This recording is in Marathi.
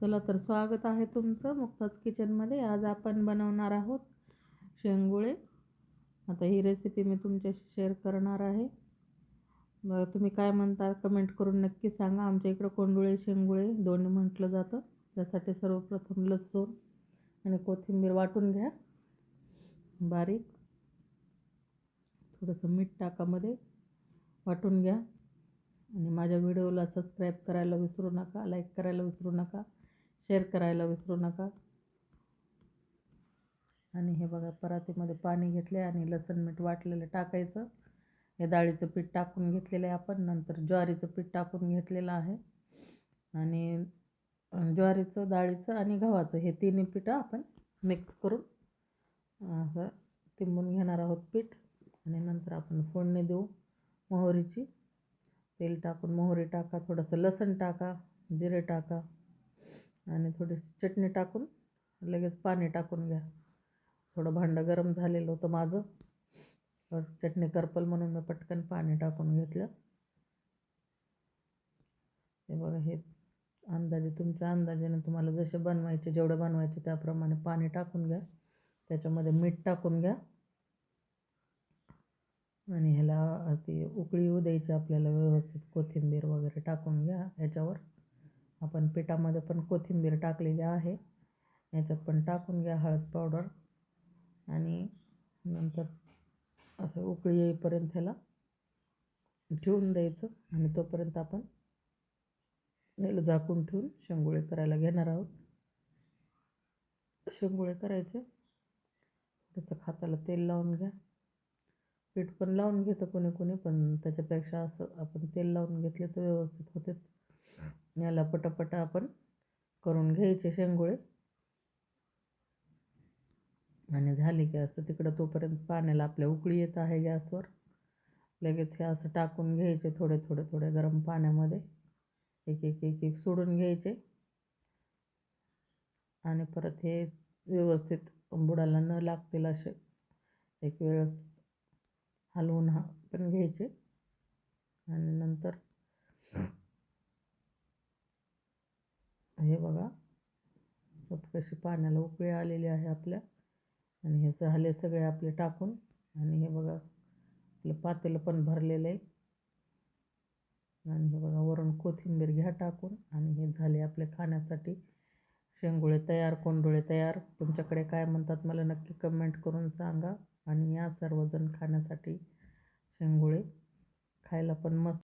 चला तर स्वागत आहे तुमचं मुक्ताज किचनमध्ये. आज आपण बनवणार आहोत शेंगुळे. आता ही रेसिपी मी तुमच्याशी शेअर करणार आहे. तुम्ही काय म्हणता कमेंट करून नक्की सांगा. आमच्या इकडं कोंडुळे शेंगुळे दोन्ही म्हटलं जातं. त्यासाठी सर्वप्रथम लसूण आणि कोथिंबीर वाटून घ्या. बारीक. थोडंसं मीठ टाकामध्ये वाटून घ्या. आणि माझ्या व्हिडिओला सबस्क्राईब करायला विसरू नका लाईक करायला विसरू नका. शेअर करायला विसरू नका. आणि हे बघा परातीमध्ये पाणी घेतले आणि लसण मीठ वाटलेलं टाकायचं. हे डाळीचं पीठ टाकून घेतलेलं आहे आपण नंतर ज्वारीचं पीठ टाकून घेतलेलं आहे. आणि ज्वारीचं डाळीचं आणि गव्हाचं हे तिन्ही पीठं आपण मिक्स करून असं तिंबून घेणार आहोत पीठ. आणि नंतर आपण फोडणी देऊ मोहरीची. तेल टाकून मोहरी टाका थोडंसं लसण टाका जिरे टाका. आणि थोडीशी चटणी टाकून लगेच पाणी टाकून घ्या. थोडं भांडं गरम झालेलं होतं माझं. तर चटणी करपल म्हणून मी पटकन पाणी टाकून घेतलं. हे बघा हे अंदाजे तुमच्या अंदाजाने तुम्हाला जसे बनवायचे जेवढे बनवायचे त्याप्रमाणे पाणी टाकून घ्या. त्याच्यामध्ये मीठ टाकून घ्या. आणि ह्याला ती उकळी येऊ द्यायची आपल्याला व्यवस्थित कोथिंबीर वगैरे टाकून घ्या ह्याच्यावर. आपण पिठामध्ये पण कोथिंबीर टाकलेली आहे. याच्यात पण टाकून घ्या हळद पावडर. आणि नंतर असं उकळी येईपर्यंत ह्याला ठेवून द्यायचं. आणि तोपर्यंत आपण याला झाकून ठेवून शेंगोळे करायला घेणार आहोत. शेंगोळे करायचे. थोडंसं खाताला तेल लावून घ्या. पीठ पण लावून घेतं कोणी कोणी पण त्याच्यापेक्षा असं आपण तेल लावून घेतले तर व्यवस्थित होते. याला पटापटा आपण करून घ्यायचे शेंगोळे. आणि झाली की असं तिकडं तोपर्यंत पाण्याला आपल्या उकळी येत आहे गॅसवर. लगेच हे असं टाकून घ्यायचे थोडे थोडे थोडे गरम पाण्यामध्ये. एक एक एक एक सोडून घ्यायचे. आणि परत हे व्यवस्थित बुडाला न लागतील असे एक वेळेस हलवून हा पण घ्यायचे. आणि नंतर हे बघा. कशी पाण्याला उकळी आलेली आहे आपल्या. आणि हे झाले सगळे आपले टाकून. आणि हे बघा आपलं पातेलं पण भरलेलं आहे. आणि हे बघा वरून कोथिंबीर घ्या टाकून. आणि हे झाले आपले खाण्यासाठी. शेंगुळे तयार कोंडोळे तयार. तुमच्याकडे काय म्हणतात मला नक्की कमेंट करून सांगा. आणि या सर्वजण खाण्यासाठी शेंगुळे खायला पण मस्त